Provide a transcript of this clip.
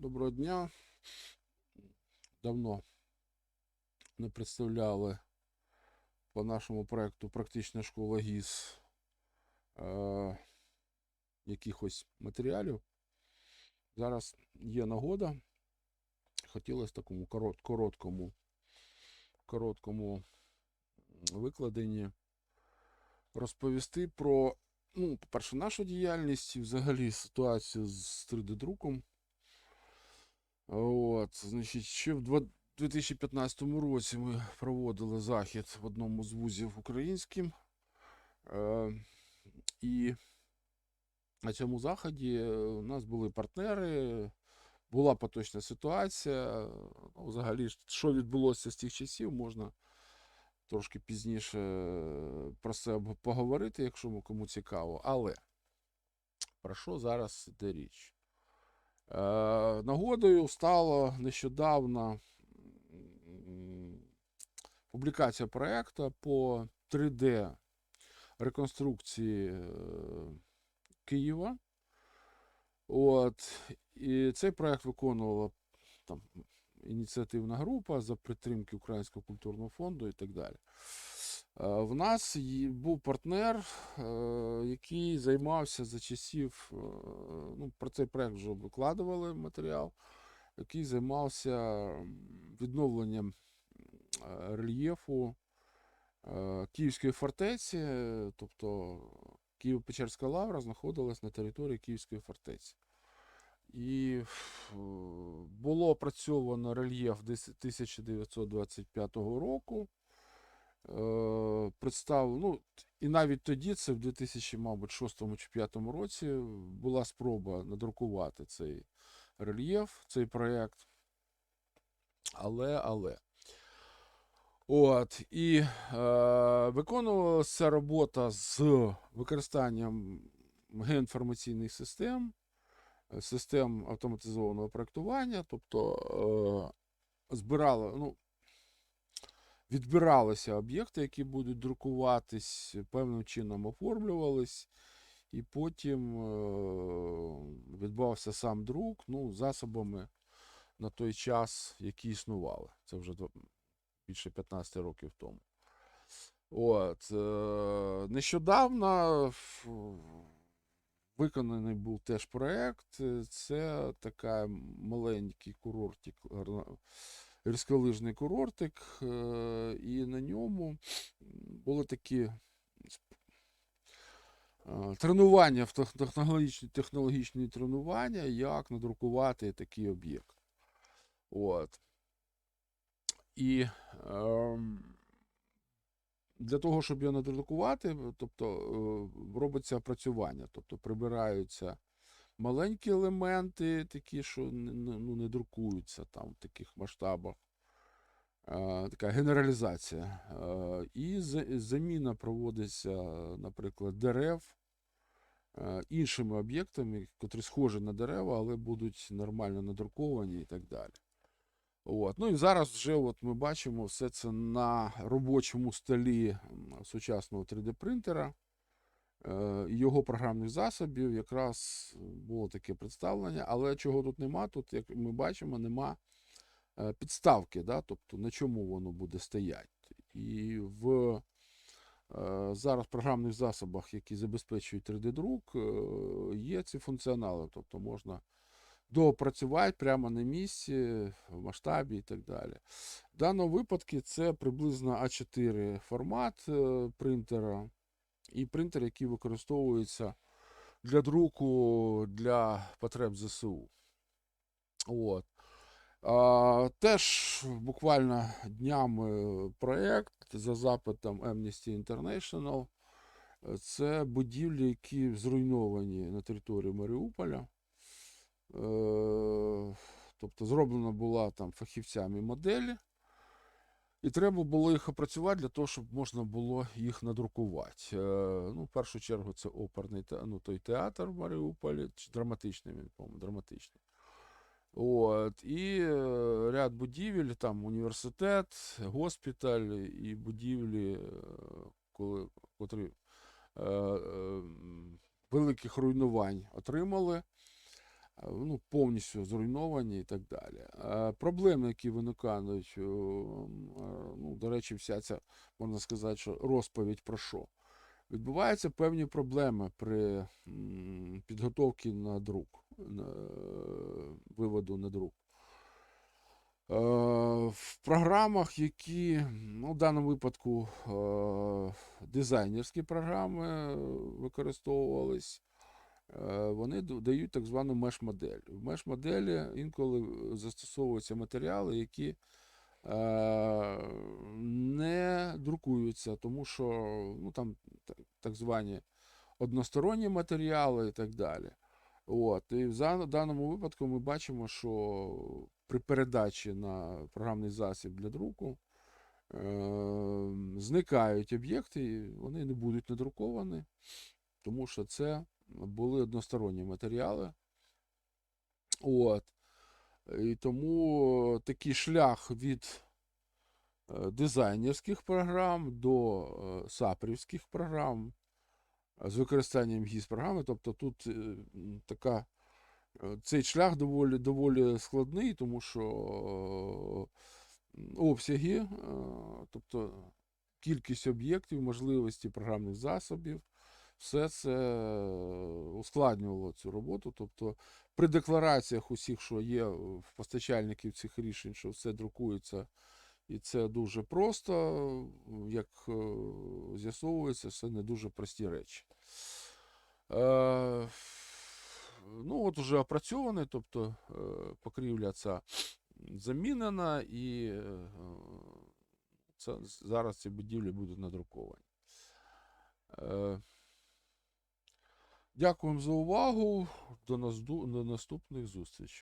Доброго дня. Давно не представляли по нашому проекту Практична школа ГІС е, якихось матеріалів. Зараз є нагода. Хотілося такому корот, короткому, короткому викладенні розповісти про, ну, по-перше, нашу діяльність і взагалі ситуацію з 3D-друком. От, значить, ще в 2015 році ми проводили захід в одному з вузів українським. Е, і на цьому заході е, у нас були партнери, була поточна ситуація. Ну, взагалі, що відбулося з тих часів, можна трошки пізніше е, про це поговорити, якщо кому цікаво. Але про що зараз йде річ? Е, нагодою стала нещодавно публікація проекту по 3D реконструкції е, Києва. От, і цей проект виконувала там, ініціативна група за підтримки Українського культурного фонду і так далі. Е, В нас був партнер, е, який займався за часів, е, ну, про цей проект вже викладували матеріал, який займався відновленням рельєфу Київської фортеці, тобто Києво-Печерська лавра знаходилась на території Київської фортеці. І було опрацьовано рельєф десь 1925 року. Е, представ... ну, і навіть тоді, це в 2006 чи 2005 році, була спроба надрукувати цей рельєф, цей проєкт. Але, але. От, і е, виконувалася робота з використанням геоінформаційних систем, е, систем автоматизованого проектування, тобто е, збирали, ну, відбиралися об'єкти, які будуть друкуватись, певним чином оформлювались, і потім е, відбувався сам друк ну, засобами на той час, які існували. Це вже більше 15 років тому. От, е, нещодавно виконаний був теж проєкт. Е, Це така маленький курортик, гірськолижний курортик, е, і на ньому були такі е, тренування, технологічні, технологічні тренування, як надрукувати такий об'єкт. От. І ем, для того, щоб його надрукувати, тобто е, робиться опрацювання, тобто прибираються маленькі елементи, такі, що ну, не друкуються там в таких масштабах. Така генералізація. І заміна проводиться, наприклад, дерев іншими об'єктами, котрі схожі на дерева, але будуть нормально надруковані і так далі. От. Ну і зараз вже от ми бачимо все це на робочому столі сучасного 3D-принтера. Е, його програмних засобів якраз було таке представлення, але чого тут нема, тут, як ми бачимо, нема е, підставки, да? тобто на чому воно буде стояти. І в е, зараз програмних засобах, які забезпечують 3D-друк, е, є ці функціонали, тобто можна доопрацювати прямо на місці, в масштабі і так далі. В даному випадку це приблизно А4 формат е, принтера і принтер, який використовується для друку для потреб ЗСУ. От. А, теж буквально днями проєкт за запитом Amnesty International. Це будівлі, які зруйновані на території Маріуполя. Е, Тобто зроблена була там фахівцями моделі, і треба було їх опрацювати для того, щоб можна було їх надрукувати. Е, Ну, в першу чергу, це оперний ну, той театр в Маріуполі, драматичний він, по-моєму, драматичний. От, і е, ряд будівель, там університет, госпіталь і будівлі, е, коли, котрі е, е, великих руйнувань отримали. Ну, повністю зруйновані і так далі. Проблеми, які виникають, ну, до речі, вся ця, можна сказати, що розповідь про що? Відбуваються певні проблеми при підготовці на друк, на, виводу на друк. В програмах, які ну, в даному випадку дизайнерські програми е, використовувались, вони дають так звану меш-модель. В меш-моделі інколи застосовуються матеріали, які е, не друкуються, тому що ну, там та- так звані односторонні матеріали і так далі. От, і в даному випадку ми бачимо, що при передачі на програмний засіб для друку е, зникають об'єкти, і вони не будуть надруковані, тому що це були односторонні матеріали. От. І тому такий шлях від е, дизайнерських програм до е, сапрівських програм з використанням гіс програми. Тобто тут е, така, е, цей шлях доволі, доволі складний, тому що е, обсяги, е, тобто кількість об'єктів, можливості програмних засобів, все це е, ускладнювало цю роботу. Тобто при деклараціях усіх, що є в постачальників цих рішень, що все друкується. І це дуже просто, як е, з'ясовується, це не дуже прості речі. Е, ну, от уже опрацьований, тобто е, покрівля ця замінена, і це, зараз ці будівлі будуть надруковані. Е, дякуємо за увагу. До, наступних зустрічей.